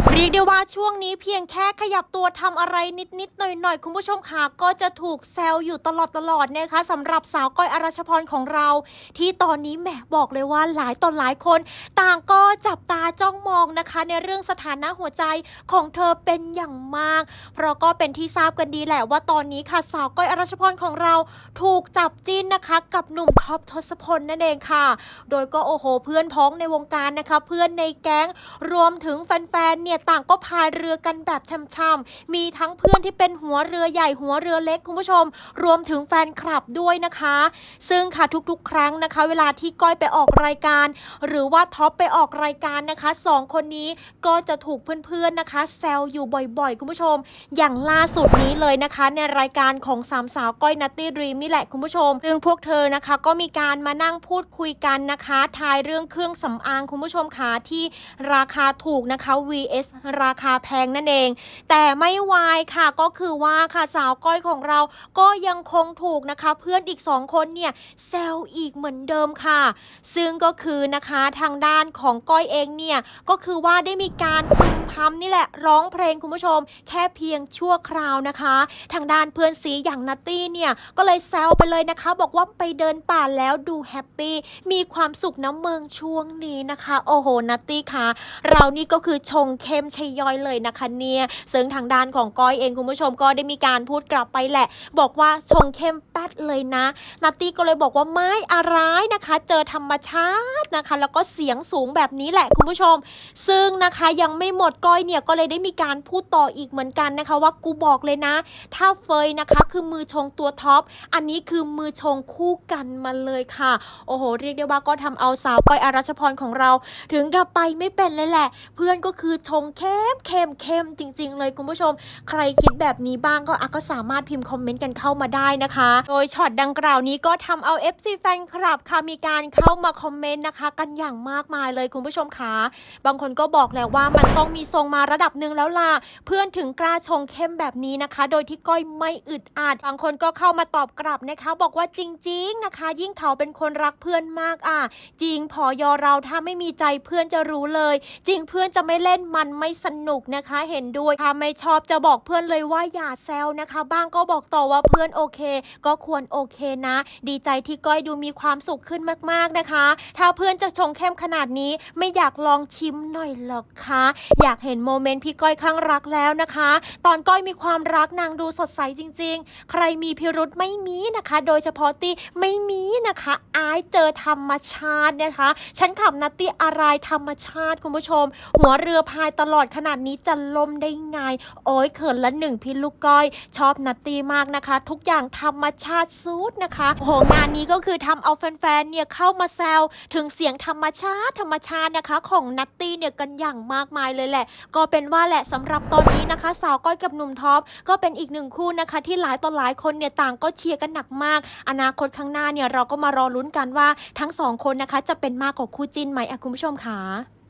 เรียกได้ว่าช่วงนี้เพียงแค่ขยับตัวทำอะไรนิดๆหน่อยๆ คุณผู้ชมค่ะก็จะถูกแซวอยู่ตลอดตลอดนะคะสำหรับสาวก้อยอรัชพรของเรา ที่ตอนนี้แหมบอกเลยว่าหลายต่อหลายคน ต่างก็จับตาจ้องมองนะคะ ในเรื่องสถานะหัวใจของเธอเป็นอย่างมาก เพราะก็เป็นที่ทราบกันดีแหละว่าตอนนี้ค่ะสาวก้อยอรัชพรของเรา ถูกจับจิ้นนะคะ กับหนุ่มท็อปทศพลนั่นเองค่ะ โดยก็โอ้โห เพื่อนพ้องในวงการนะคะ เพื่อนในแก๊งรวมถึงแฟนๆเนี่ยต่างก็พายเรือกันแบบช่ำๆมีทั้งเพื่อนที่เป็นหัวเรือใหญ่หัวเรือเล็กคุณผู้ชม รวมถึงแฟนคลับด้วยนะคะ ซึ่งค่ะทุกๆ ครั้งนะคะ เวลาที่ก้อยไปออกรายการ หรือว่าท็อปไปออกรายการนะคะสองคนนี้ก็จะถูกเพื่อนๆนะคะแซวอยู่บ่อยๆ คุณผู้ชม อย่างล่าสุดนี้เลยนะคะ ในรายการของสามสาวก้อยนัตตี้ดรีมนี่แหละคุณผู้ชมซึ่งพวกเธอนะคะก็มีการมานั่งพูดคุยกันนะคะทายเรื่องเครื่องสำอางคุณผู้ชมคะที่ราคาถูกนะคะ vs ราคาแพงนั่นเอง แต่ไม่วายค่ะก็คือว่าค่ะสาวก้อยของเราก็ยังคงถูกนะคะ เพื่อนอีกสองคนเนี่ยแซวอีกเหมือนเดิมค่ะ ซึ่งก็คือนะคะทางด้านของก้อยเองเนี่ยก็คือว่าได้มีการ พึมพำนี่แหละร้องเพลงคุณผู้ชม แค่เพียงชั่วคราวนะคะ ทางด้านเพื่อนสีอย่างนัตตี้เนี่ย ก็เลยแซวไปเลยนะคะ บอกว่าไปเดินป่าแล้วดูแฮปปี้มีความสุขน้ำเมืองช่วงนี้นะคะ โอ้โหนัตตี้ค่ะเรานี่ก็คือชงเข้มชัยย่อยเลยนะคะเนี่ยซึ่งทางด้านของก้อยเองคุณผู้ชมก็ได้มีการพูดกลับไปแหละ บอกว่าชงเข้มแป๊ดเลยนะนัตตี้ก็เลยบอกว่าไม่อะไรนะคะ เจอธรรมชาตินะคะ แล้วก็เสียงสูงแบบนี้แหละคุณผู้ชม ซึ่งนะคะยังไม่หมดก้อยเนี่ยก็เลยได้มีการพูดต่ออีกเหมือนกันนะคะ ว่ากูบอกเลยนะ ถ้าเฟยนะคะคือมือชงตัวท็อปอันนี้คือมือชงคู่กันมาเลยค่ะ โอ้โห เรียกได้ว่าก็ทำเอาสาวก้อยอารัชพรของเรา ถึงกับไปไม่เป็นเลยแหละ เพื่อนก็คือชงเข้มเข้มเข้มจริง ๆ เลยคุณผู้ชม ใครคิดแบบนี้บ้างก็อะก็สามารถพิมพ์คอมเมนต์กันเข้ามาได้นะคะ โดยช็อตดังกล่าวนี้ก็ทำเอา FC แฟนคลับค่ะมีการเข้ามาคอมเมนต์นะคะ กันอย่างมากมายเลยคุณผู้ชมค่ะบางคนก็บอกแล้วว่ามันต้องมีทรงมาระดับหนึ่งแล้วล่ะเพื่อนถึงกล้าชงเข้มแบบนี้นะคะ โดยที่ก้อยไม่อึดอัดบางคนก็เข้ามาตอบกลับนะคะ บอกว่าจริง ๆนะคะ ยิ่งเขาเป็นคนรักเพื่อนมากอะจริงพอยอเราถ้าไม่มีใจเพื่อนจะรู้เลย จริงเพื่อนจะไม่เล่นมันไม่สนุกนะคะ เห็นด้วยถ้าไม่ชอบจะบอกเพื่อนเลยว่าอย่าแซวนะคะ บ้างก็บอกต่อว่าเพื่อนโอเค ก็ควรโอเคนะ ดีใจที่ก้อยดูมีความสุขขึ้นมากๆนะคะ ถ้าเพื่อนจะชงเข้มขนาดนี้ไม่อยากลองชิมหน่อยหรอคะ อยากเห็นโมเมนต์พี่ก้อยข้างรักแล้วนะคะ ตอนก้อยมีความรักนางดูสดใสจริง ๆ ใครมีพิรุธไม่มีนะคะ โดยเฉพาะตีไม่มีนะคะอายเจอธรรมชาตินะคะ ฉันขับนัตตี้อะไรธรรมชาติคุณผู้ชม หัวเรือพายตลอดขนาดนี้จะล่มได้ไง โอ้ยเขินละหนึ่งพี่ลูกก้อย ชอบนัตตี้มากนะคะ ทุกอย่างธรรมชาติสุดนะคะโหงานนี้ก็คือทำเอาแฟนๆเนี่ยเข้ามาแซวถึงเสียงธรรมชาติธรรมชาตินะคะ ของนัตตี้เนี่ยกันอย่างมากมายเลยแหละก็เป็นว่าแหละสำหรับตอนนี้นะคะ สาวก้อยกับหนุ่มท็อปก็เป็นอีกหนึ่งคู่นะคะ ที่หลายต่อหลายคนเนี่ยต่างก็เชียร์กันหนักมาก อนาคตข้างหน้าเนี่ยเราก็มารอลุ้นกันว่าทั้งสองคนนะคะจะเป็นมากกว่าคู่จิ้นไหมคุณผู้ชมคะ